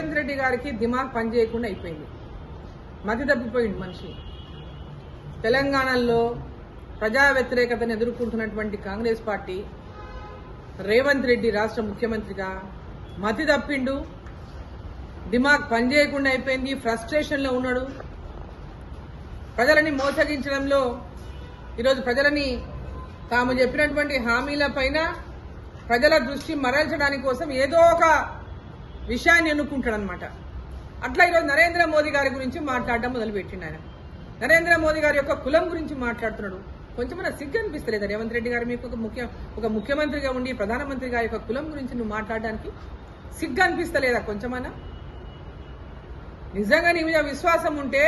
రేవంత్ రెడ్డి గారికి దిమాగ్ పనిచేయకుండా అయిపోయింది. మతి తప్పిపోయింది మనిషి. తెలంగాణలో ప్రజా వ్యతిరేకతను ఎదుర్కొంటున్నటువంటి కాంగ్రెస్ పార్టీ రేవంత్ రెడ్డి రాష్ట్ర ముఖ్యమంత్రిగా మతి తప్పిండు. దిమాగ్ పనిచేయకుండా అయిపోయింది. ఫ్రస్ట్రేషన్లో ఉన్నాడు. ప్రజలని మోసగించడంలో ఈరోజు ప్రజలని తాము చెప్పినటువంటి హామీల పైన ప్రజల దృష్టి మరల్చడానికి కోసం ఏదో ఒక విషయాన్ని ఎన్నుకుంటాడనమాట అట్లా ఈరోజు నరేంద్ర మోదీ గారి గురించి మాట్లాడడం మొదలుపెట్టిండు ఆయన. నరేంద్ర మోదీ గారి యొక్క కులం గురించి మాట్లాడుతున్నాడు. కొంచెం మన సిగ్గు అనిపిస్తలేదా? రేవంత్ రెడ్డి గారు మీకు ఒక ముఖ్య ఒక ముఖ్యమంత్రిగా ఉండి ప్రధానమంత్రి గారి యొక్క కులం గురించి నువ్వు మాట్లాడడానికి సిగ్గు అనిపిస్తలేదా కొంచెమన్నా? నిజంగా నీ మీద విశ్వాసం ఉంటే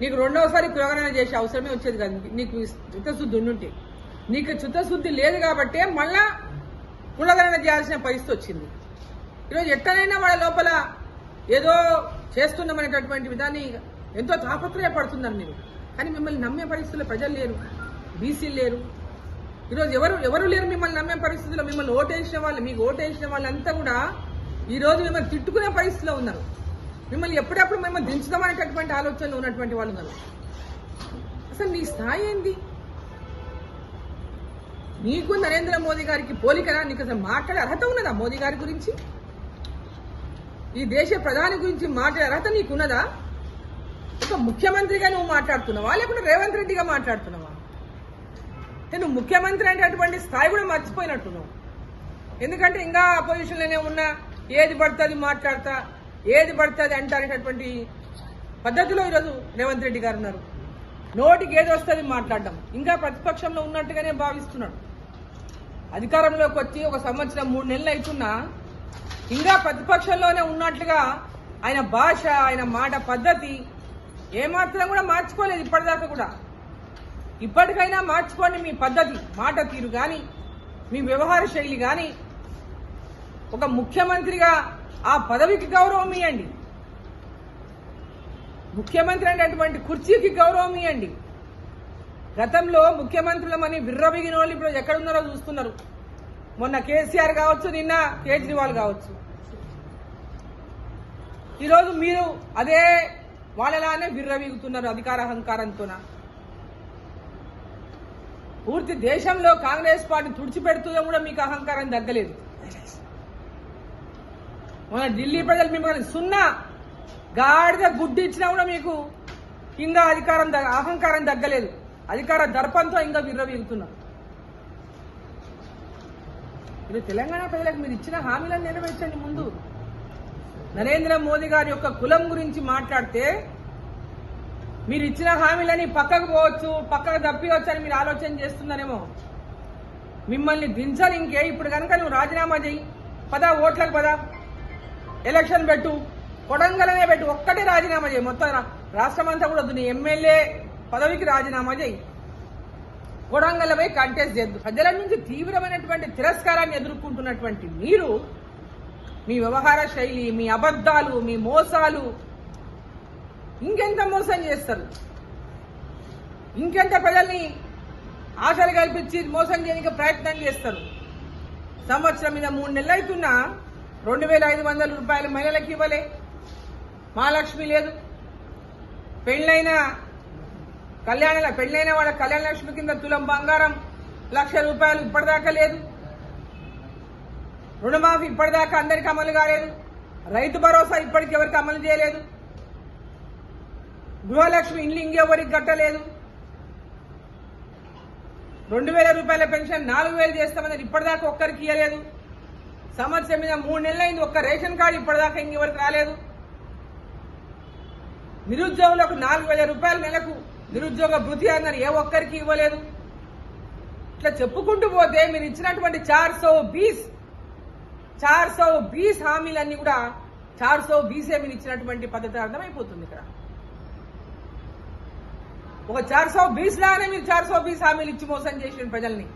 నీకు రెండవసారి కులగణన చేసే అవసరమే వచ్చేది కాదు. నీకు చిత్తశుద్ధి ఉండుంటే. నీకు చిత్తశుద్ధి లేదు కాబట్టే మళ్ళా కులగణన చేయాల్సిన పరిస్థితి వచ్చింది. ఈరోజు ఎట్టనైనా వాళ్ళ లోపల ఏదో చేస్తున్నామనేటటువంటి విధాన్ని ఎంతో తాపత్రయపడుతున్నారు నేను కానీ మిమ్మల్ని నమ్మే పరిస్థితుల్లో ప్రజలు లేరు బీసీలు లేరు. ఈరోజు ఎవరు ఎవరు లేరు మిమ్మల్ని నమ్మే పరిస్థితుల్లో మిమ్మల్ని ఓటేసిన వాళ్ళు మీకు ఓటేసిన వాళ్ళంతా కూడా ఈరోజు మిమ్మల్ని తిట్టుకునే పరిస్థితిలో ఉన్నారు. మిమ్మల్ని ఎప్పుడప్పుడు మిమ్మల్ని దించుదామనేటటువంటి ఆలోచనలో ఉన్నటువంటి వాళ్ళు ఉన్నారు. అసలు నీ స్థాయి ఏంది? నీకు నరేంద్ర మోదీ గారికి పోలికరా? నీకు అసలు మాట్లాడే అర్హత ఉన్నదా మోదీ గారి గురించి? ఈ దేశ ప్రధాని గురించి మాట్లాడే అర్హత నీకున్నదా? ఒక ముఖ్యమంత్రిగా నువ్వు మాట్లాడుతున్నావా? లేకుంటే రేవంత్ రెడ్డిగా మాట్లాడుతున్నావా? అంటే నువ్వు ముఖ్యమంత్రి అనేటటువంటి స్థాయి కూడా మర్చిపోయినట్టున్నావు. ఎందుకంటే ఇంకా అపోజిషన్లోనే ఉన్నా ఏది పడుతుంది మాట్లాడతా ఏది పడుతుంది అంటారనేటటువంటి పద్ధతిలో ఈరోజు రేవంత్ రెడ్డి గారు ఉన్నారు. నోటికి ఏది వస్తుంది మాట్లాడడం. ఇంకా ప్రతిపక్షంలో ఉన్నట్టుగానే భావిస్తున్నాడు. అధికారంలోకి వచ్చి ఒక సంవత్సరం మూడు నెలలు అవుతున్నా ఇంకా ప్రతిపక్షంలోనే ఉన్నట్లుగా ఆయన భాష ఆయన మాట పద్ధతి ఏమాత్రం కూడా మార్చుకోలేదు ఇప్పటిదాకా కూడా. ఇప్పటికైనా మార్చుకోండి మీ పద్ధతి మాట తీరు కానీ మీ వ్యవహార శైలి కానీ ఒక ముఖ్యమంత్రిగా ఆ పదవికి గౌరవం ఇవ్వండి ముఖ్యమంత్రి అనేటువంటి కుర్చీకి గౌరవం ఇవ్వండి గతంలో ముఖ్యమంత్రులమని విర్రబిగిన వాళ్ళు ఇప్పుడు ఎక్కడున్నారో చూస్తున్నారు. మొన్న కేసీఆర్ కావచ్చు నిన్న కేజ్రీవాల్ కావచ్చు. ఈరోజు మీరు అదే వాళ్ళలానే బిర్రవీగుతున్నారు అధికార అహంకారంతోన. పూర్తి దేశంలో కాంగ్రెస్ పార్టీ తుడిచిపెడుతుందో కూడా మీకు అహంకారం తగ్గలేదు. మన ఢిల్లీ ప్రజలు మిమ్మల్ని సున్నా గాడిద గుడ్డు ఇచ్చినా కూడా మీకు ఇంకా అధికారం అహంకారం తగ్గలేదు. అధికార దర్పంతో ఇంకా విర్రవీగుతున్నారు ఇది తెలంగాణ ప్రజలకు మీరు ఇచ్చిన హామీలను నెరవేర్చండి ముందు. నరేంద్ర మోదీ గారి యొక్క కులం గురించి మాట్లాడితే మీరు ఇచ్చిన హామీలని పక్కకు పోవచ్చు పక్కకు తప్పివచ్చు అని మీరు ఆలోచన చేస్తున్నారేమో. మిమ్మల్ని దించాలి ఇంకే ఇప్పుడు కనుక నువ్వు రాజీనామా చేయి పదా ఓట్లకు పదా. ఎలక్షన్ పెట్టు కొడంగలనే పెట్టు ఒక్కటే రాజీనామా చేయి మొత్తం రాష్ట్రం అంతా కూడా వద్దు. నీ ఎమ్మెల్యే పదవికి రాజీనామా చేయి కొడంగలపై కంటెస్ట్ చేద్దు. ప్రజల నుంచి తీవ్రమైనటువంటి తిరస్కారాన్ని ఎదుర్కొంటున్నటువంటి మీరు మీ వ్యవహార శైలి మీ అబద్ధాలు మీ మోసాలు ఇంకెంత మోసం చేస్తారు? ఇంకెంత ప్రజల్ని ఆశలు కల్పించి మోసం చేయడానికి ప్రయత్నం చేస్తారు? సంవత్సరం మీద మూడు నెలలు అవుతున్నా రెండు వేల ఐదు వందల రూపాయలు మహిళలకు ఇవ్వలే. మహాలక్ష్మి లేదు. పెళ్ళైన కళ్యాణ పెళ్ళైన వాళ్ళ కళ్యాణ లక్ష్మి కింద తులం బంగారం లక్ష రూపాయలు ఇప్పటిదాకా లేదు. రుణమాఫీ ఇప్పటిదాకా అందరికి అమలు కాలేదు. రైతు భరోసా ఇప్పటికి ఎవరికి అమలు చేయలేదు. గృహలక్ష్మి ఇండ్లు ఇంకెవరికి కట్టలేదు. రెండు వేల రూపాయల పెన్షన్ నాలుగు వేలు చేస్తామని ఇప్పటిదాకా ఒక్కరికి ఇవ్వలేదు సమస్య మీద మూడు నెలలైంది ఒక్క రేషన్ కార్డు ఇప్పటిదాకా ఇంకెవరికి రాలేదు. నిరుద్యోగులకు నాలుగు వేల రూపాయల నెలకు నిరుద్యోగ భృతి అన్నారు ఏ ఒక్కరికి ఇవ్వలేదు. ఇట్లా చెప్పుకుంటూ పోతే మీరు ఇచ్చినటువంటి చార్ సో బీస్ చార్ సో బీస్ హామీలన్నీ కూడా చార్ సో బీసే మీరు ఇచ్చినటువంటి పద్ధతి అర్థమైపోతుంది ఇక్కడ. ఒక చార్ సో బీస్ లాగానే మీరు చార్ సో బీస్ హామీలు ఇచ్చి మోసం చేసిన ప్రజల్ని.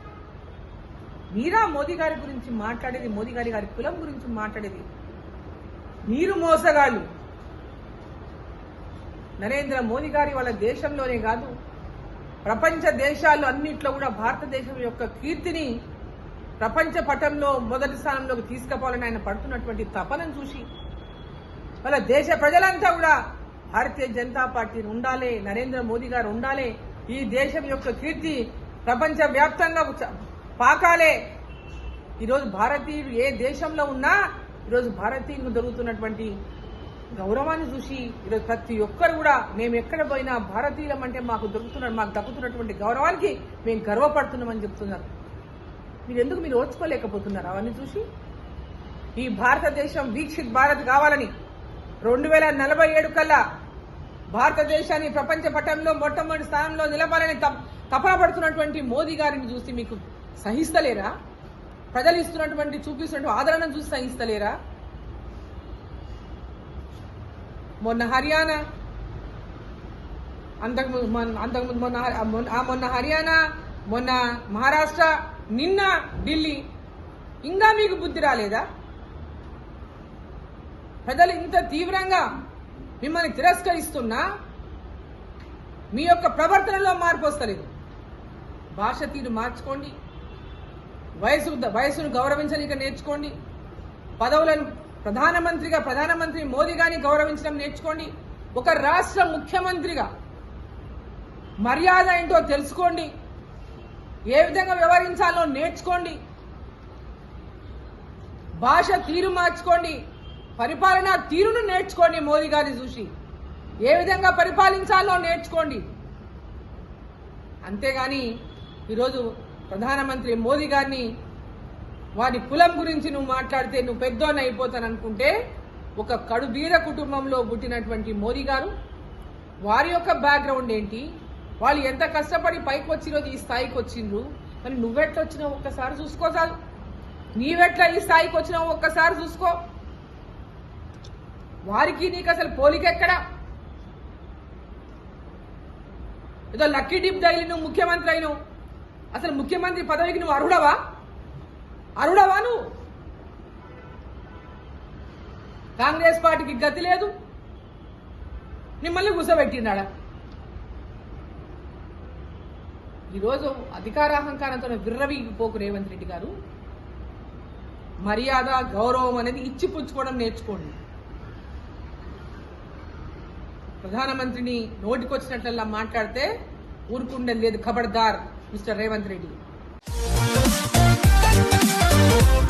మీరా మోదీ గారి గురించి మాట్లాడేది మోదీ గారి గారి కులం గురించి మాట్లాడేది. మీరు మోసగాళ్ళు. నరేంద్ర మోదీ గారి వాళ్ళ దేశంలోనే కాదు ప్రపంచ దేశాలు అన్నిట్లో కూడా భారతదేశం యొక్క కీర్తిని ప్రపంచ పటంలో మొదటి స్థానంలోకి తీసుకుపోవాలని ఆయన పడుతున్నటువంటి తపనను చూసి వాళ్ళ దేశ ప్రజలంతా కూడా భారతీయ జనతా పార్టీని ఉండాలి నరేంద్ర మోదీ గారు ఉండాలి ఈ దేశం యొక్క కీర్తి ప్రపంచ వ్యాప్తంగా పాకాలే. ఈరోజు భారతీయులు ఏ దేశంలో ఉన్నా ఈరోజు భారతీయులకు దొరుకుతున్నటువంటి గౌరవాన్ని చూసి ఈరోజు ప్రతి ఒక్కరు కూడా మేము ఎక్కడ పోయినా భారతీయులం అంటే మాకు దొరుకుతున్న మాకు దక్కుతున్నటువంటి గౌరవానికి మేము గర్వపడుతున్నామని చెప్తున్నారు. మీరు ఎందుకు మీరు ఓర్చుకోలేకపోతున్నారు? అవన్నీ చూసి ఈ భారతదేశం వీక్షిత్ భారత్ కావాలని రెండు వేల నలభై ఏడు కల్లా భారతదేశాన్ని ప్రపంచ పటంలో మొట్టమొదటి స్థానంలో నిలపాలని తపన పడుతున్నటువంటి మోదీ గారిని చూసి మీకు సహిస్తలేరా? ప్రజలు ఇస్తున్నటువంటి చూపిస్తున్నటువంటి ఆదరణను చూసి సహిస్తలేరా? మొన్న హర్యానా అంతకుముందు మొన్న అంతకుముందు మొన్న మొన్న- హర్యానా మొన్న మహారాష్ట్ర నిన్న ఢిల్లీ. ఇంకా మీకు బుద్ధి రాలేదా? ప్రజలు ఇంత తీవ్రంగా మిమ్మల్ని తిరస్కరిస్తున్నా మీ యొక్క ప్రవర్తనలో మార్పు వస్తలేదు. భాష తీరు మార్చుకోండి. వయసు వయసును గౌరవించనిక నేర్చుకోండి. పదవులను ప్రధానమంత్రిగా ప్రధానమంత్రి మోదీ గారిని గౌరవించడం నేర్చుకోండి. ఒక రాష్ట్ర ముఖ్యమంత్రిగా మర్యాద ఏంటో తెలుసుకోండి. ఏ విధంగా వ్యవహరించాలో నేర్చుకోండి. భాష తీరు మార్చుకోండి. పరిపాలనా తీరును నేర్చుకోండి మోదీ గారిని చూసి. ఏ విధంగా పరిపాలించాలో నేర్చుకోండి. అంతేగాని ఈరోజు ప్రధానమంత్రి మోదీ గారిని వారి కులం గురించి నువ్వు మాట్లాడితే నువ్వు పెద్దోని అయిపోతాను అనుకుంటే ఒక కడుబీద కుటుంబంలో పుట్టినటువంటి మోదీ గారు వారి యొక్క బ్యాక్గ్రౌండ్ ఏంటి? వాళ్ళు ఎంత కష్టపడి పైకి వచ్చిరోజు ఈ స్థాయికి వచ్చిండ్రు? మరి నువ్వెట్లా వచ్చినావు ఒక్కసారి చూసుకో చాలు. నీవెట్లా ఈ స్థాయికి వచ్చినావు ఒక్కసారి చూసుకో. వారికి నీకు అసలు పోలికెక్కడా ఏదో లక్కీ డిప్ తగిలి నువ్వు ముఖ్యమంత్రి అయినావు. అసలు ముఖ్యమంత్రి పదవికి నువ్వు అర్హుడవా? అర్హుడవా నువ్వు? కాంగ్రెస్ పార్టీకి గతి లేదు. మిమ్మల్ని కూర్చోబెట్టినాడా ఈరోజు అధికారాహంకారంతో విర్రవీగిపోకు రేవంత్ రెడ్డి గారు. మర్యాద గౌరవం అనేది ఇచ్చి పుచ్చుకోవడం నేర్చుకోండి. ప్రధానమంత్రిని నోటికొచ్చినట్లల్లా మాట్లాడితే ఊరుకుండలేదు లేదు ఖబర్దార్ mister Revanth Reddy. Thank you